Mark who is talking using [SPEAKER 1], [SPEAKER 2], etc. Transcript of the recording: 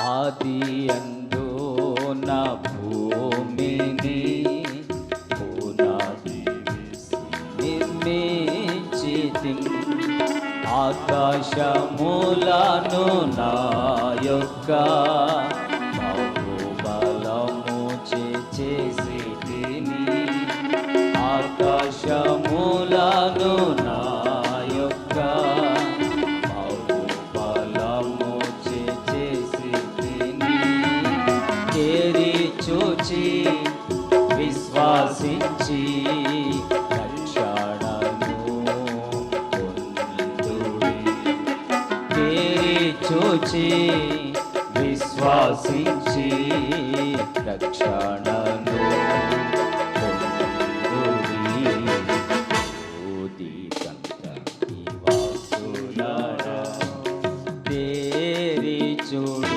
[SPEAKER 1] ఆది అందు నా భూమిని పునాది వేసి నిర్మించితిం. ఆకాశములను నా యొక్క బలము చేసి తిని ఆకాశములను నా చేరి చూచి విశ్వాసించి చూచి విశ్వాసించి రక్షణను చూడ